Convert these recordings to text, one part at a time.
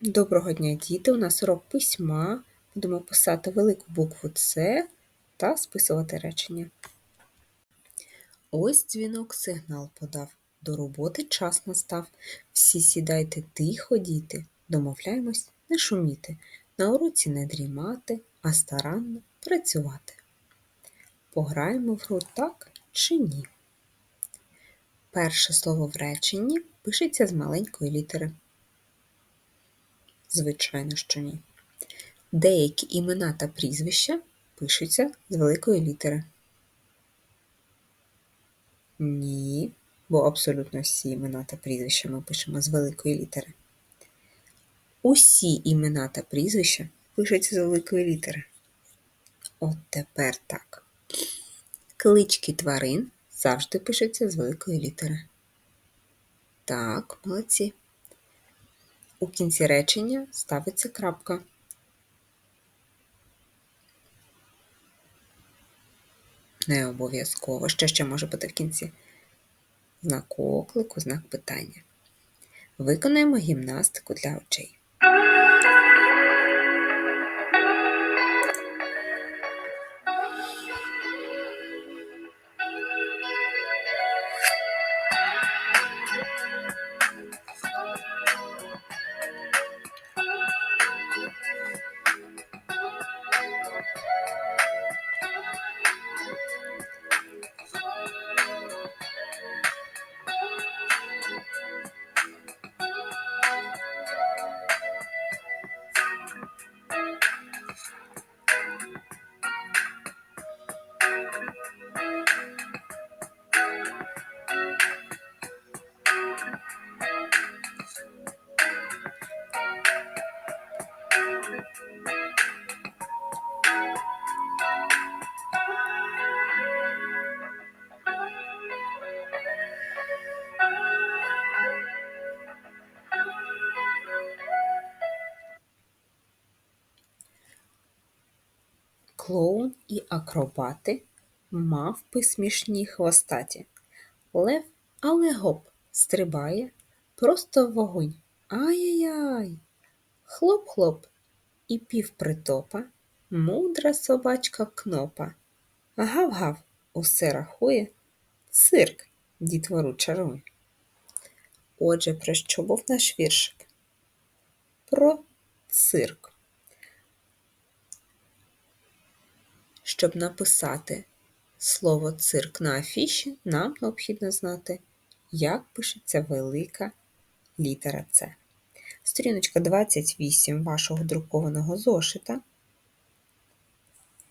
Доброго дня, діти! У нас урок письма. Будемо писати велику букву С та списувати речення. Ось дзвінок сигнал подав. До роботи час настав. Всі сідайте тихо, діти, домовляємось не шуміти, на уроці не дрімати, а старанно працювати. Пограємо в гру так чи ні. Перше слово в реченні пишеться з маленької літери. Звичайно, що ні. Деякі імена та прізвища пишуться з великої літери. Ні, бо абсолютно всі імена та прізвища ми пишемо з великої літери. Усі імена та прізвища пишуться з великої літери. От тепер так. Клички тварин завжди пишуться з великої літери. Так, молодці. У кінці речення ставиться крапка. Не обов'язково. Що ще може бути в кінці? Знак оклику, знак питання. Виконаємо гімнастику для очей. Клоун і акробати, мавпи смішні хвостаті. Лев, але гоп, стрибає, просто вогонь. Ай-яй-яй! Хлоп-хлоп, і півпритопа, мудра собачка кнопа. Гав-гав, усе рахує, цирк дітвору чарує. Отже, про що був наш віршик? Про цирк. Щоб написати слово цирк на афіші, нам необхідно знати, як пишеться велика літера С. Сторіночка 28 вашого друкованого зошита.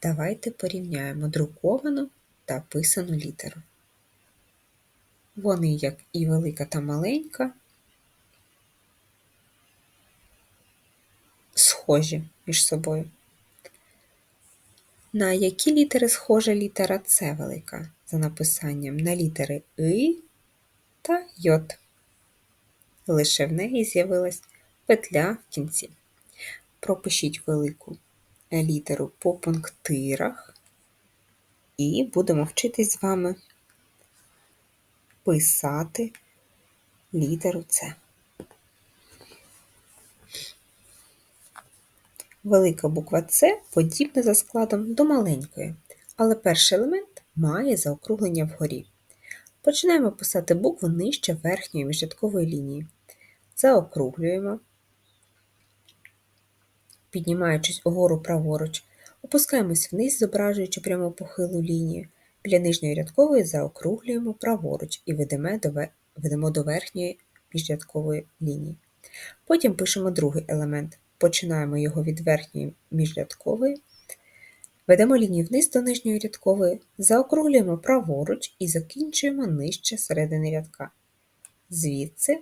Давайте порівняємо друковану та писану літеру. Вони, як і велика та маленька, схожі між собою. На які літери схожа літера С велика за написанням на літери И та Й. Лише в неї з'явилась петля в кінці. Пропишіть велику літеру по пунктирах і будемо вчитись з вами писати літеру С. Велика буква С подібна за складом до маленької, але перший елемент має заокруглення вгорі. Починаємо писати букву нижче верхньої міжрядкової лінії. Заокруглюємо, піднімаючись угору праворуч, опускаємось вниз, зображуючи пряму похилу лінію. Біля нижньої рядкової заокруглюємо праворуч і ведемо до верхньої міжрядкової лінії. Потім пишемо другий елемент. Починаємо його від верхньої міжрядкової, ведемо лінію вниз до нижньої рядкової, заокруглюємо праворуч і закінчуємо нижче середини рядка. Звідси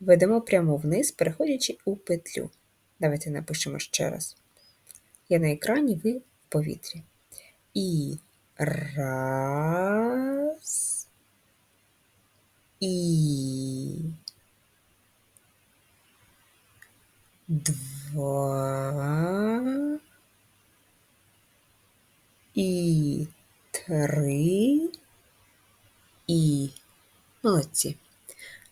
ведемо прямо вниз, переходячи у петлю. Давайте напишемо ще раз. Я на екрані, ви в повітрі. І раз. І два. І три. І молодці.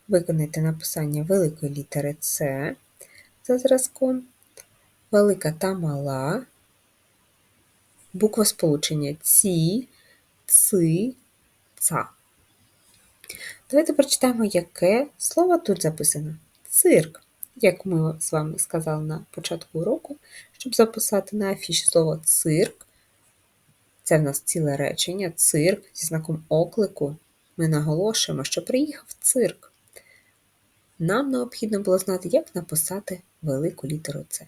Виконайте написання великої літери С. за зразком, велика та мала, буква сполучення ці, ци, ца. Давайте прочитаємо, яке слово тут записано. Цирк. Як ми з вами сказали на початку уроку, щоб записати на афіші слово цирк, це в нас ціле речення, цирк зі знаком оклику. Ми наголошуємо, що приїхав цирк. Нам необхідно було знати, як написати велику літеру С.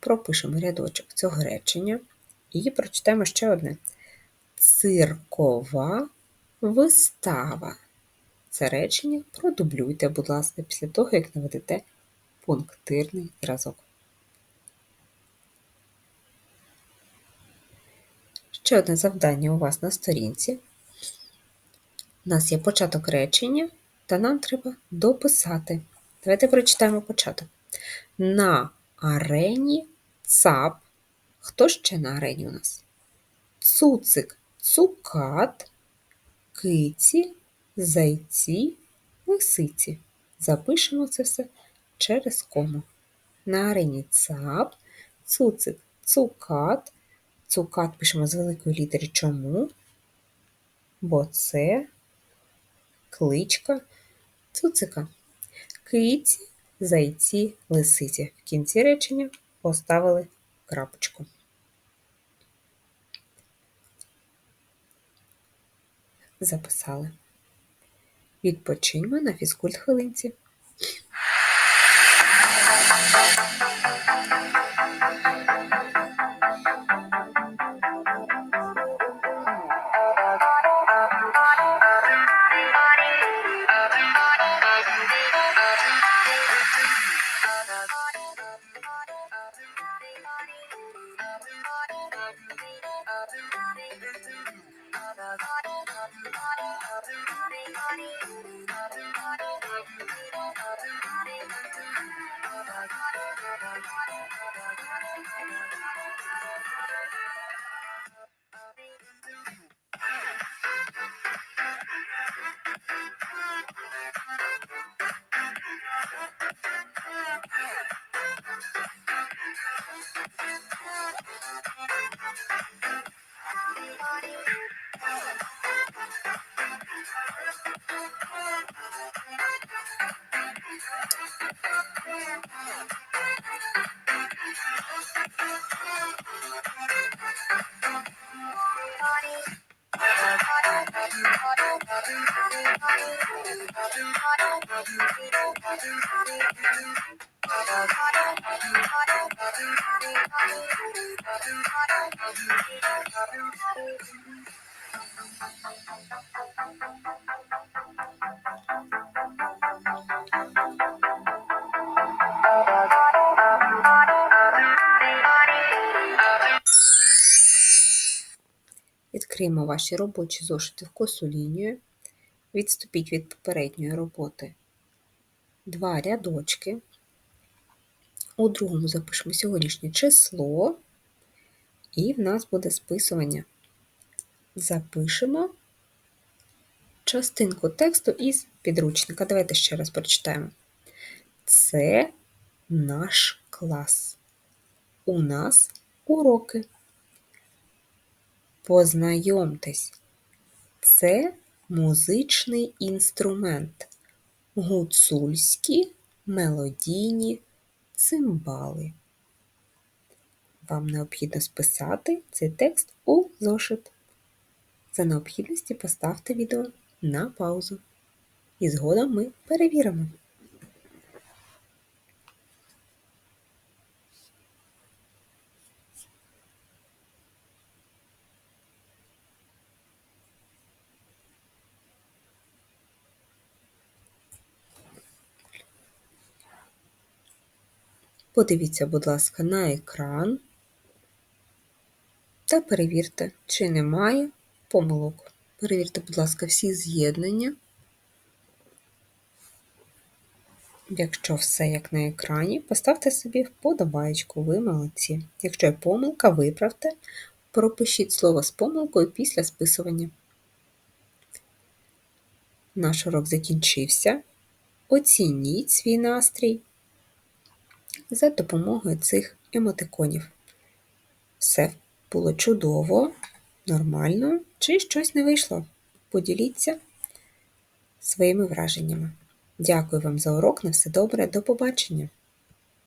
Пропишемо рядочок цього речення і прочитаємо ще одне: циркова вистава. Це речення продублюйте, будь ласка, після того, як наведете пунктирний зразок. Ще одне завдання у вас на сторінці. У нас є початок речення, та нам треба дописати. Давайте прочитаємо початок. На арені цап. Хто ще на арені у нас? Цуцик, цукат, киці, зайці, лисиці. Запишемо це все через кому. На арені цап, цуцик, цукат. Цукат пишемо з великої літери. Чому? Бо це кличка цуцика. Киці, зайці, лисиці. В кінці речення поставили крапочку. Записали. Відпочиньмо на фізкульт хвилинці. Everybody, everybody. Відкриємо ваші робочі зошити в косу лінію. Відступіть від попередньої роботи два рядочки. У другому запишемо сьогоднішнє число, і в нас буде списування. Запишемо частинку тексту із підручника. Давайте ще раз прочитаємо. Це наш клас. У нас уроки. Познайомтесь, це музичний інструмент, гуцульські мелодійні цимбали. Вам необхідно списати цей текст у зошит. За необхідності поставте відео на паузу. І згодом ми перевіримо. Подивіться, будь ласка, на екран та перевірте, чи немає помилок. Перевірте, будь ласка, всі з'єднання. Якщо все як на екрані, поставте собі вподобайку, ви молодці. Якщо є помилка, виправте, пропишіть слово з помилкою після списування. Наш урок закінчився. Оцініть свій настрій за допомогою цих емотиконів. Все було чудово, нормально чи щось не вийшло. Поділіться своїми враженнями. Дякую вам за урок. На все добре. До побачення!